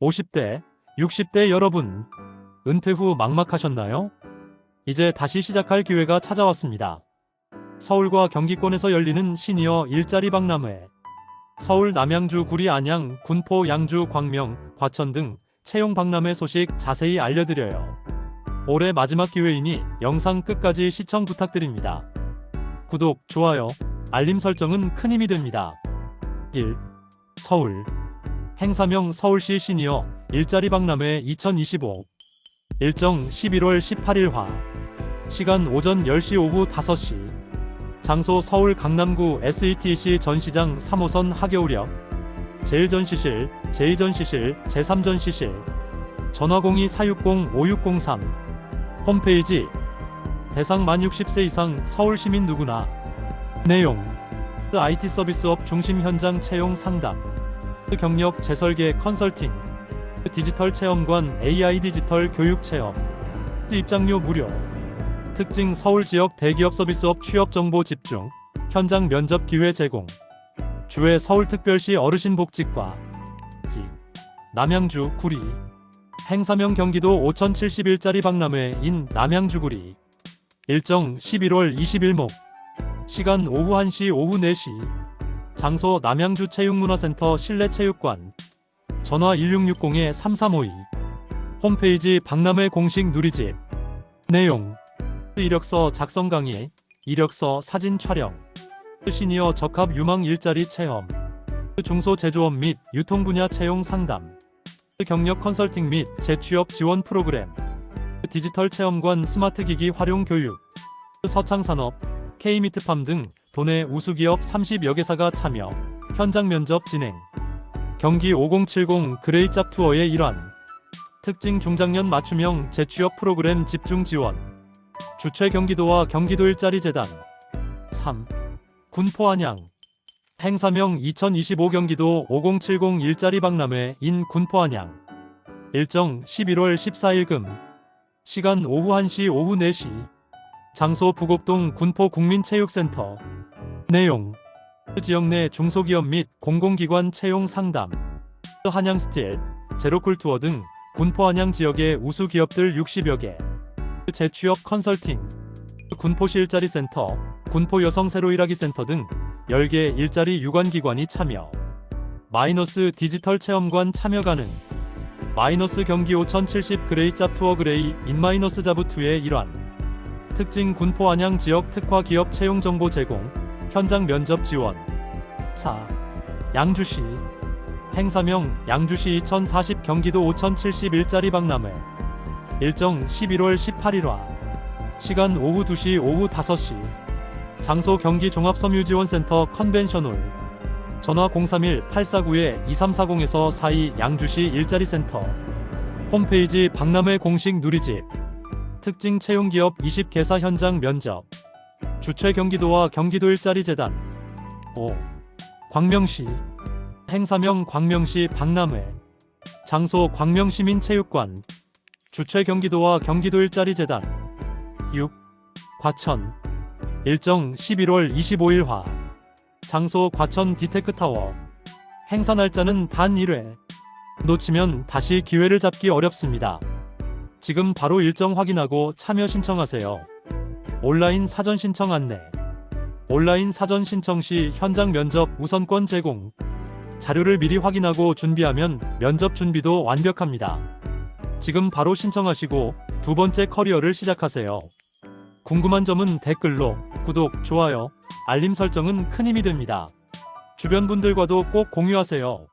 50대, 60대 여러분, 은퇴 후 막막하셨나요? 이제 다시 시작할 기회가 찾아왔습니다. 서울과 경기권에서 열리는 시니어 일자리 박람회. 서울 남양주 구리 안양 군포 양주 광명 과천 등 채용 박람회 소식 자세히 알려드려요. 올해 마지막 기회이니 영상 끝까지 시청 부탁드립니다. 구독, 좋아요, 알림 설정은 큰 힘이 됩니다. 1. 서울 행사명 서울시 시니어 일자리 박람회 2025 일정 11월 18일화. 시간 오전 10시 오후 5시. 장소 서울 강남구 SETC 전시장 3호선 하겨우역 제1전시실, 제2전시실, 제3전시실. 전화 02-460-5603 홈페이지 대상 만 60세 이상 서울 시민 누구나. 내용 IT 서비스업 중심 현장 채용 상담 경력 재설계 컨설팅 디지털 체험관 AI 디지털 교육 체험 입장료 무료 특징 서울 지역 대기업 서비스업 취업 정보 집중 현장 면접 기회 제공 주회 서울특별시 어르신복지과 기 남양주 구리 행사명 경기도 5071짜리 박람회 인 남양주 구리 일정 11월 20일 목 시간 오후 1시 오후 4시 장소 남양주 체육문화센터 실내체육관. 전화 1660-3352 홈페이지 박람회 공식 누리집. 내용. 이력서 작성 강의. 이력서 사진 촬영. 시니어 적합 유망 일자리 체험. 중소 제조업 및 유통 분야 채용 상담. 경력 컨설팅 및 재취업 지원 프로그램. 디지털 체험관 스마트 기기 활용 교육. 서창산업 K미트팜 등 도내 우수기업 30여 개사가 참여. 현장 면접 진행. 경기 5070 그레이짭 투어의 일환. 특징 중장년 맞춤형 재취업 프로그램 집중 지원. 주최 경기도와 경기도 일자리 재단. 3. 군포 안양. 행사명 2025 경기도 5070 일자리 박람회 인 군포 안양. 일정 11월 14일 금. 시간 오후 1시 오후 4시 장소 부곡동 군포 국민체육센터. 내용. 지역 내 중소기업 및 공공기관 채용 상담. 한양스틸 제로쿨 투어 등 군포 안양 지역의 우수 기업들 60여 개. 재취업 컨설팅. 군포시 일자리 센터 군포 여성 새로 일하기 센터 등 10개 일자리 유관기관이 참여. 마이너스 디지털 체험관 참여 가능. 마이너스 경기 5070 그레이 짭 투어 그레이 인마이너스 자부 2의 일환 특징 군포 안양 지역 특화 기업 채용 정보 제공 현장 면접 지원. 4. 양주시. 행사명 양주시 2040 경기도 5071짜리 박람회. 일정 11월 18일화. 시간 오후 2시 오후 5시. 장소 경기 종합섬유지원센터 컨벤션홀 전화 031-849-2340에서 42 양주시 일자리 센터. 홈페이지 박람회 공식 누리집 특징 채용기업 20개사 현장 면접. 주최 경기도와 경기도 일자리 재단. 5. 광명시. 행사명 광명시 박람회. 장소 광명시민체육관. 주최 경기도와 경기도 일자리 재단. 6. 과천. 일정 11월 25일 화. 장소 과천 디테크타워. 행사 날짜는 단 1회. 놓치면 다시 기회를 잡기 어렵습니다. 지금 바로 일정 확인하고 참여 신청하세요. 온라인 사전 신청 안내 온라인 사전 신청 시 현장 면접 우선권 제공 자료를 미리 확인하고 준비하면 면접 준비도 완벽합니다. 지금 바로 신청하시고 두 번째 커리어를 시작하세요. 궁금한 점은 댓글로 구독, 좋아요, 알림 설정은 큰 힘이 됩니다. 주변 분들과도 꼭 공유하세요.